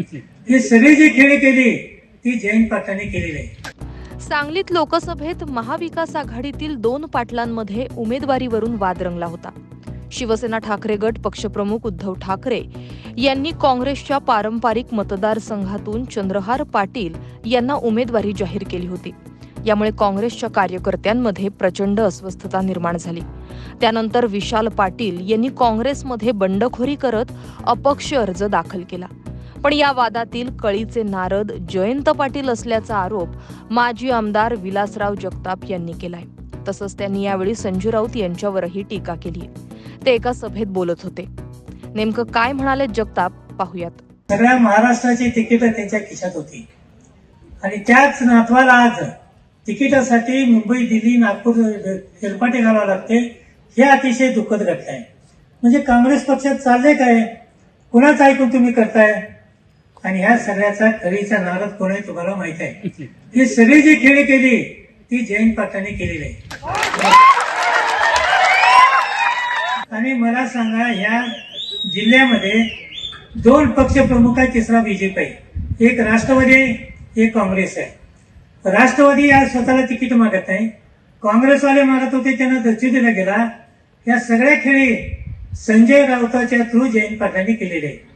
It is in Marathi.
ही सगळी जी खेळी केली ती जयंत पाटलांनी केलेली आहे सांगलीत लोकसभेत महाविकास आघाडीतील दोन पाटलांमध्ये उमेदवारीवरून वाद रंगला होता. शिवसेना ठाकरे गट पक्षप्रमुख उद्धव ठाकरे यांनी काँग्रेसच्या पारंपरिक मतदारसंघातून चंद्रहार पाटील यांना उमेदवारी जाहीर केली होती. यामुळे काँग्रेसच्या कार्यकर्त्यांमध्ये प्रचंड अस्वस्थता निर्माण झाली. त्यानंतर विशाल पाटील यांनी काँग्रेसमध्ये बंडखोरी करत अपक्ष अर्ज दाखल केला. पण या वादातील कळीचे नारद जयंत पाटील असल्याचा आरोप माजी आमदार विलासराव जगताप यांनी केलाय. तसंच त्यांनी यावेळी संजू राऊत यांच्यावरही टीका केली. ते एका सभेत बोलत होते. नेमकं काय म्हणाले जगताप? पाहूयात. सगळ्या महाराष्ट्राची तिकीट त्यांच्या खिशात होती. आणि त्याच नातवाला आज तिकिटासाठी मुंबई दिल्ली नागपूर हेलपाटे घालावं लागते हे अतिशय दुःखद घटना आहे. म्हणजे काँग्रेस पक्षात चाललंय काय? कुणाचं ऐकून तुम्ही करताय? आणि ह्या सगळ्याचा खरीचा नारद कोण आहे तुम्हाला माहीत आहे. ही सगळी जी खेळी केली ती जयंत पाटलांनी केलेली आहे. आणि मला सांगा ह्या जिल्ह्यामध्ये दोन पक्ष प्रमुख आहे तिसरा बीजेपी आहे. एक राष्ट्रवादी आहे एक काँग्रेस आहे. राष्ट्रवादी आज स्वतःला तिकीट मागत नाही. काँग्रेसवाले मागत होते त्यांना दर्जी दिला गेला. या सगळ्या खेळी संजय राऊताच्या थ्रू जयंत पाटलांनी केलेले आहे